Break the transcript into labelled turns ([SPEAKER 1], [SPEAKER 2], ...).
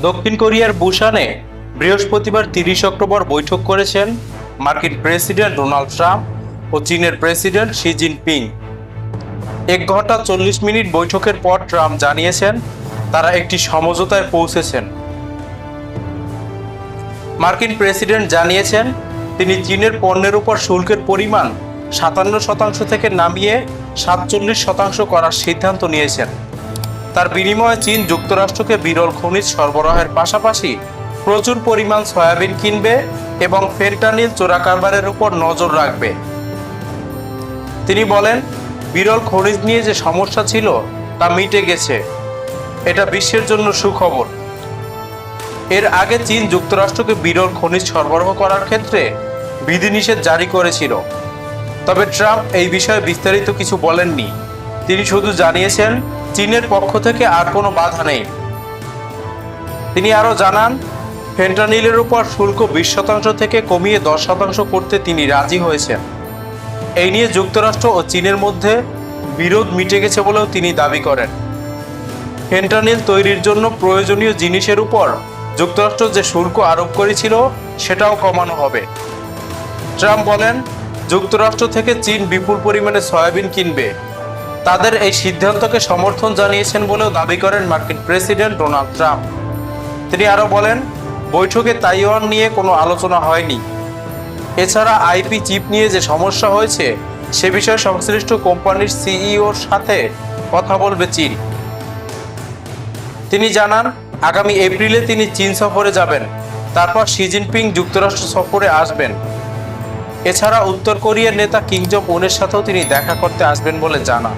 [SPEAKER 1] দক্ষিণ কোরিয়ার বুসানে বৃহস্পতিবার তিরিশ অক্টোবর বৈঠক করেছেন মার্কিন প্রেসিডেন্ট ডোনাল্ড ট্রাম্প ও চীনের প্রেসিডেন্ট শি জিনপিং। এক ঘণ্টা চল্লিশ মিনিট বৈঠকের পর ট্রাম্প জানিয়েছেন, তারা একটি সমঝোতায় পৌঁছেছেন। মার্কিন প্রেসিডেন্ট জানিয়েছেন, তিনি চীনের পণ্যের উপর শুল্কের পরিমাণ সাতান্ন শতাংশ থেকে নামিয়ে সাতচল্লিশ শতাংশ করার সিদ্ধান্ত নিয়েছেন। তার বিনিময়ে চীন যুক্তরাষ্ট্রকে বিরল খনিজ সরবরাহের পাশাপাশি প্রচুর পরিমাণ সয়াবিন কিনবে এবং ফেন্টানিল চোরাকারবারের উপর নজর রাখবে। তিনি বলেন, বিরল খনিজ নিয়ে যে সমস্যা ছিল, তা মিটে গেছে। এটা বিশ্বের জন্য সুখবর। এর আগে চীন যুক্তরাষ্ট্রকে বিরল খনিজ সরবরাহ করার ক্ষেত্রে বিধিনিষেধ জারি করেছিল। তবে ট্রাম্প এই বিষয়ে বিস্তারিত কিছু বলেননি। তিনি শুধু জানিয়েছেন চীনের পক্ষ থেকে আর কোনো বাধা নেই। তিনি আরও জানান, ফেন্টানিলের উপর শুল্ক বিশ শতাংশ থেকে কমিয়ে দশ শতাংশ করতে তিনি রাজি হয়েছেন। এই নিয়ে যুক্তরাষ্ট্র ও চীনের মধ্যে বিরোধ মিটে গেছে বলেও তিনি দাবি করেন। ফেন্টানিল তৈরির জন্য প্রয়োজনীয় জিনিসের উপর যুক্তরাষ্ট্র যে শুল্ক আরোপ করেছিল, সেটাও কমানো হবে। ট্রাম্প বলেন, যুক্তরাষ্ট্র থেকে চীন বিপুল পরিমাণে সয়াবিন কিনবে। তাদের এই সিদ্ধান্তকে সমর্থন জানিয়েছেন বলেও দাবি করেন মার্কিন প্রেসিডেন্ট ডোনাল্ড ট্রাম্প। তিনি আরও বলেন, বৈঠকে তাইওয়ান নিয়ে কোনো আলোচনা হয়নি। এছাড়া আইপি চিপ নিয়ে যে সমস্যা হয়েছে, সে বিষয়ে সংশ্লিষ্ট কোম্পানির সিইওর সাথে কথা বলবে চীন। তিনি জানান, আগামী এপ্রিলে তিনি চীন সফরে যাবেন, তারপর শি জিনপিং যুক্তরাষ্ট্র সফরে আসবেন। এছাড়া উত্তর কোরিয়ার নেতা কিং জং উনের সাথেও তিনি দেখা করতে আসবেন বলে জানা